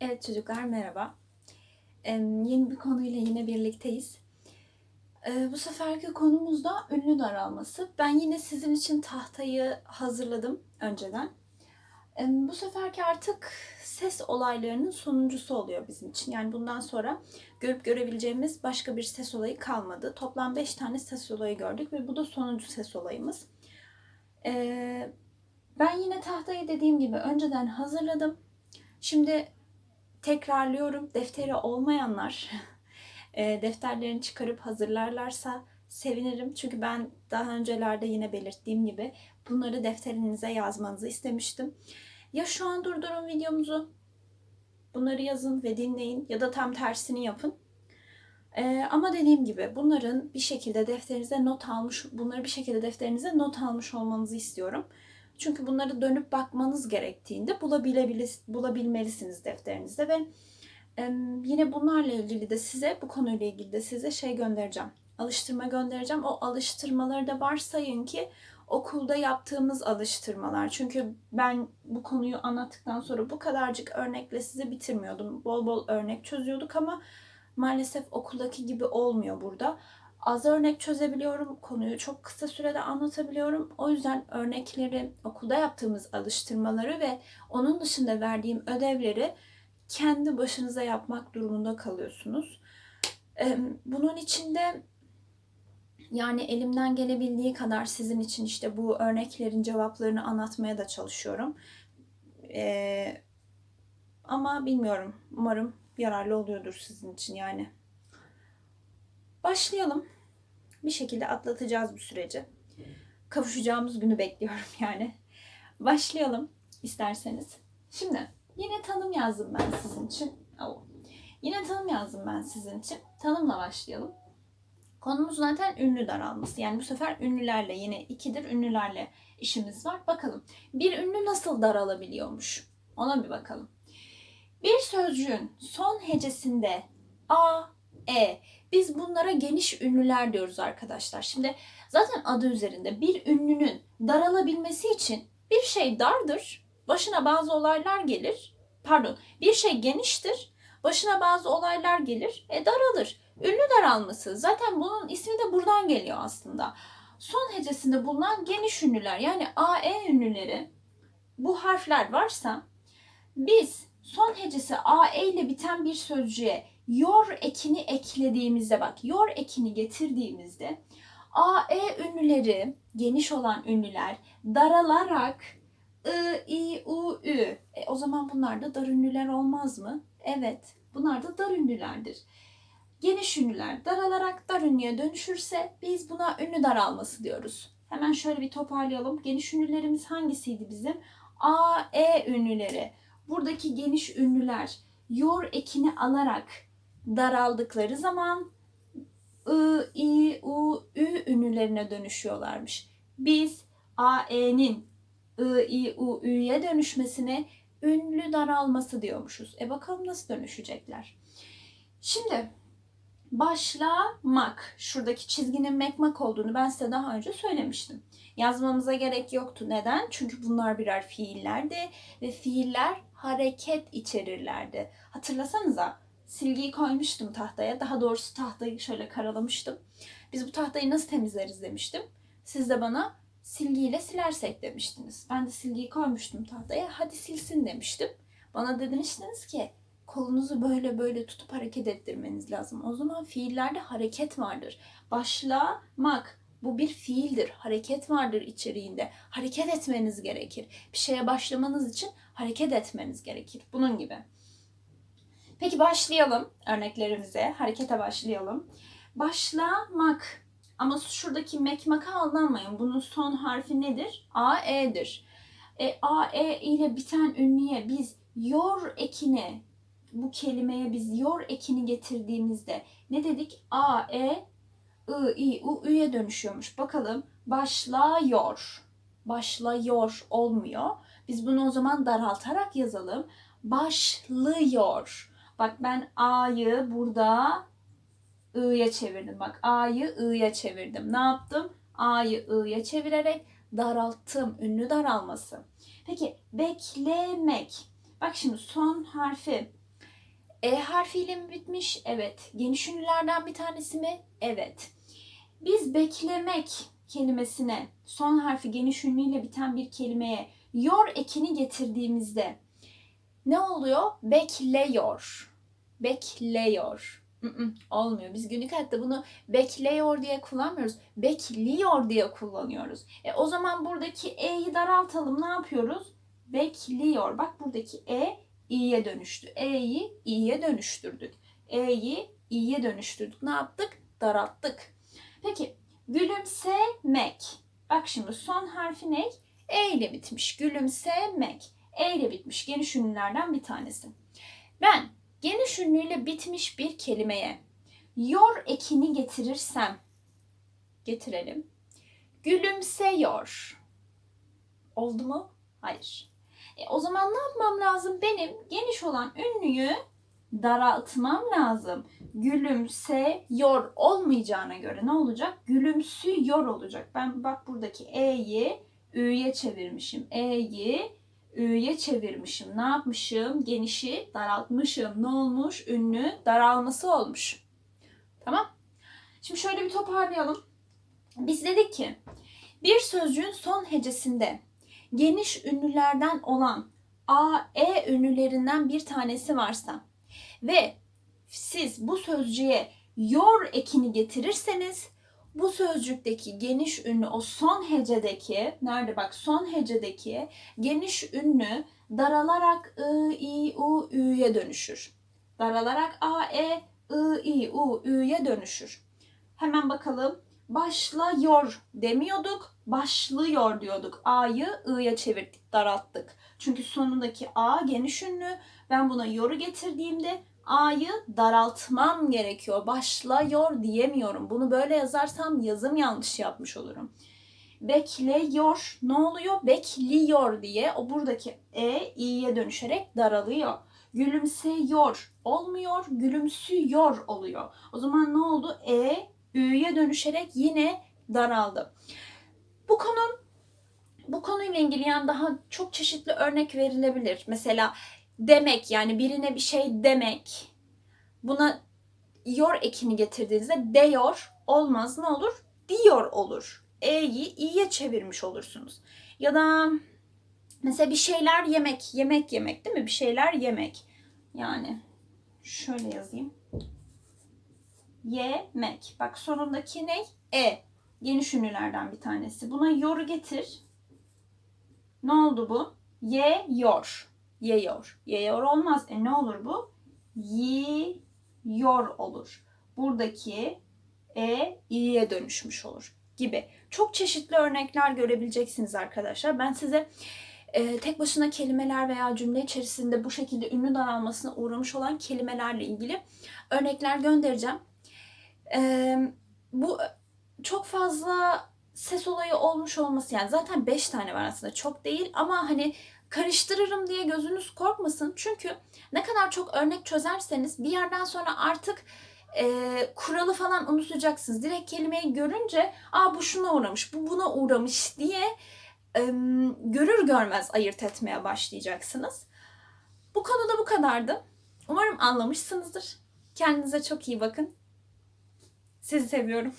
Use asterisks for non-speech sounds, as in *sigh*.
Evet çocuklar merhaba. Ee, yeni bir konuyla yine birlikteyiz. Ee, bu seferki konumuz da ünlü daralması. Ben yine sizin için tahtayı hazırladım önceden. Ee, bu seferki artık ses olaylarının sonuncusu oluyor bizim için. Yani bundan sonra görüp görebileceğimiz başka bir ses olayı kalmadı. Toplam 5 tane ses olayı gördük ve bu da sonuncu ses olayımız. Ee, ben yine tahtayı dediğim gibi önceden hazırladım. Şimdi tekrarlıyorum. Defteri olmayanlar *laughs* e, defterlerini çıkarıp hazırlarlarsa sevinirim. Çünkü ben daha öncelerde yine belirttiğim gibi bunları defterinize yazmanızı istemiştim. Ya şu an durdurun videomuzu. Bunları yazın ve dinleyin ya da tam tersini yapın. Ee, ama dediğim gibi bunların bir şekilde defterinize not almış, bunları bir şekilde defterinize not almış olmanızı istiyorum. Çünkü bunları dönüp bakmanız gerektiğinde bulabilmelisiniz defterinizde ve yine bunlarla ilgili de size, bu konuyla ilgili de size şey göndereceğim. Alıştırma göndereceğim. O alıştırmaları da varsayın ki okulda yaptığımız alıştırmalar. Çünkü ben bu konuyu anlattıktan sonra bu kadarcık örnekle size bitirmiyordum. Bol bol örnek çözüyorduk ama maalesef okuldaki gibi olmuyor burada az örnek çözebiliyorum. Konuyu çok kısa sürede anlatabiliyorum. O yüzden örnekleri, okulda yaptığımız alıştırmaları ve onun dışında verdiğim ödevleri kendi başınıza yapmak durumunda kalıyorsunuz. Bunun içinde yani elimden gelebildiği kadar sizin için işte bu örneklerin cevaplarını anlatmaya da çalışıyorum. Ee, ama bilmiyorum. Umarım yararlı oluyordur sizin için yani. Başlayalım. Bir şekilde atlatacağız bu süreci. Kavuşacağımız günü bekliyorum *laughs* yani. Başlayalım isterseniz. Şimdi yine tanım yazdım ben sizin için. Yine tanım yazdım ben sizin için. Tanımla başlayalım. Konumuz zaten ünlü daralması. Yani bu sefer ünlülerle yine ikidir ünlülerle işimiz var. Bakalım bir ünlü nasıl daralabiliyormuş? Ona bir bakalım. Bir sözcüğün son hecesinde A, E biz bunlara geniş ünlüler diyoruz arkadaşlar. Şimdi zaten adı üzerinde bir ünlünün daralabilmesi için bir şey dardır, başına bazı olaylar gelir. Pardon, bir şey geniştir, başına bazı olaylar gelir, e daralır. Ünlü daralması zaten bunun ismi de buradan geliyor aslında. Son hecesinde bulunan geniş ünlüler yani AE ünlüleri bu harfler varsa biz son hecesi AE ile biten bir sözcüğe yor ekini eklediğimizde bak yor ekini getirdiğimizde AE ünlüleri geniş olan ünlüler daralarak I, I, U, Ü. E, o zaman bunlar da dar ünlüler olmaz mı? Evet. Bunlar da dar ünlülerdir. Geniş ünlüler daralarak dar ünlüye dönüşürse biz buna ünlü daralması diyoruz. Hemen şöyle bir toparlayalım. Geniş ünlülerimiz hangisiydi bizim? A, E ünlüleri. Buradaki geniş ünlüler yor ekini alarak daraldıkları zaman I, I, U, Ü ünlülerine dönüşüyorlarmış. Biz AE'nin I, I, U, Ü'ye dönüşmesine ünlü daralması diyormuşuz. E bakalım nasıl dönüşecekler. Şimdi başlamak. Şuradaki çizginin mekmak olduğunu ben size daha önce söylemiştim. Yazmamıza gerek yoktu. Neden? Çünkü bunlar birer fiillerdi ve fiiller hareket içerirlerdi. Hatırlasanıza silgiyi koymuştum tahtaya. Daha doğrusu tahtayı şöyle karalamıştım. Biz bu tahtayı nasıl temizleriz demiştim. Siz de bana silgiyle silersek demiştiniz. Ben de silgiyi koymuştum tahtaya. Hadi silsin demiştim. Bana demiştiniz ki kolunuzu böyle böyle tutup hareket ettirmeniz lazım. O zaman fiillerde hareket vardır. Başlamak bu bir fiildir. Hareket vardır içeriğinde. Hareket etmeniz gerekir. Bir şeye başlamanız için hareket etmeniz gerekir. Bunun gibi. Peki başlayalım örneklerimize. Harekete başlayalım. Başlamak. Ama şuradaki mekmaka aldanmayın. Bunun son harfi nedir? A, E'dir. E, A, E ile biten ünlüye biz yor ekini, bu kelimeye biz yor ekini getirdiğimizde ne dedik? A, E, I, I, U, Ü'ye dönüşüyormuş. Bakalım başlıyor. Başlıyor olmuyor. Biz bunu o zaman daraltarak yazalım. Başlıyor. Bak ben A'yı burada I'ya çevirdim. Bak A'yı I'ya çevirdim. Ne yaptım? A'yı I'ya çevirerek daralttım. Ünlü daralması. Peki beklemek. Bak şimdi son harfi E harfiyle mi bitmiş? Evet. Geniş ünlülerden bir tanesi mi? Evet. Biz beklemek kelimesine son harfi geniş ünlüyle biten bir kelimeye yor ekini getirdiğimizde ne oluyor? Bekliyor. Mm-mm, olmuyor. Biz günlük hayatta bunu bekliyor diye kullanmıyoruz. Bekliyor diye kullanıyoruz. E, o zaman buradaki e'yi daraltalım. Ne yapıyoruz? Bekliyor. Bak buradaki e i'ye dönüştü. E'yi i'ye dönüştürdük. E'yi i'ye dönüştürdük. Ne yaptık? Daralttık. Peki gülümsemek. Bak şimdi son harfi ne? E ile bitmiş. Gülümsemek. E ile bitmiş. Geniş ünlülerden bir tanesi. Ben geniş ünlüyle bitmiş bir kelimeye yor ekini getirirsem getirelim. Gülümseyor. Oldu mu? Hayır. E, o zaman ne yapmam lazım? Benim geniş olan ünlüyü daraltmam lazım. Gülümseyor olmayacağına göre ne olacak? Gülümsüyor olacak. Ben bak buradaki e'yi ü'ye çevirmişim. E'yi ü'ye çevirmişim. Ne yapmışım? Genişi daraltmışım. Ne olmuş? Ünlü daralması olmuş. Tamam. Şimdi şöyle bir toparlayalım. Biz dedik ki bir sözcüğün son hecesinde geniş ünlülerden olan A, E ünlülerinden bir tanesi varsa ve siz bu sözcüğe yor ekini getirirseniz bu sözcükteki geniş ünlü o son hecedeki nerede bak son hecedeki geniş ünlü daralarak ı, i, u, ü'ye dönüşür. Daralarak a, e, i, i, u, ü'ye dönüşür. Hemen bakalım. Başlıyor demiyorduk, başlıyor diyorduk. A'yı i'ye çevirdik, daralttık. Çünkü sonundaki a geniş ünlü. Ben buna yoru getirdiğimde A'yı daraltmam gerekiyor. Başlıyor diyemiyorum. Bunu böyle yazarsam yazım yanlış yapmış olurum. Bekliyor. Ne oluyor? Bekliyor diye o buradaki E i'ye dönüşerek daralıyor. Gülümseyor olmuyor, gülümsüyor oluyor. O zaman ne oldu? E ü'ye dönüşerek yine daraldı. Bu konu bu konuyla ilgili yani daha çok çeşitli örnek verilebilir. Mesela demek yani birine bir şey demek. Buna yor ekini getirdiğinizde deyor olmaz ne olur? Diyor olur. E'yi i'ye çevirmiş olursunuz. Ya da mesela bir şeyler yemek, yemek yemek değil mi? Bir şeyler yemek. Yani şöyle yazayım. Yemek. Bak sonundaki ne? E. Geniş ünlülerden bir tanesi. Buna yoru getir. Ne oldu bu? Ye, yor yiyor. Yiyor olmaz. E ne olur bu? Yiyor olur. Buradaki e i'ye dönüşmüş olur gibi. Çok çeşitli örnekler görebileceksiniz arkadaşlar. Ben size e, tek başına kelimeler veya cümle içerisinde bu şekilde ünlü daralmasına uğramış olan kelimelerle ilgili örnekler göndereceğim. E, bu çok fazla ses olayı olmuş olması yani zaten 5 tane var aslında çok değil ama hani karıştırırım diye gözünüz korkmasın. Çünkü ne kadar çok örnek çözerseniz bir yerden sonra artık e, kuralı falan unutacaksınız. Direkt kelimeyi görünce aa bu şuna uğramış, bu buna uğramış diye e, görür görmez ayırt etmeye başlayacaksınız. Bu konuda bu kadardı. Umarım anlamışsınızdır. Kendinize çok iyi bakın. Sizi seviyorum.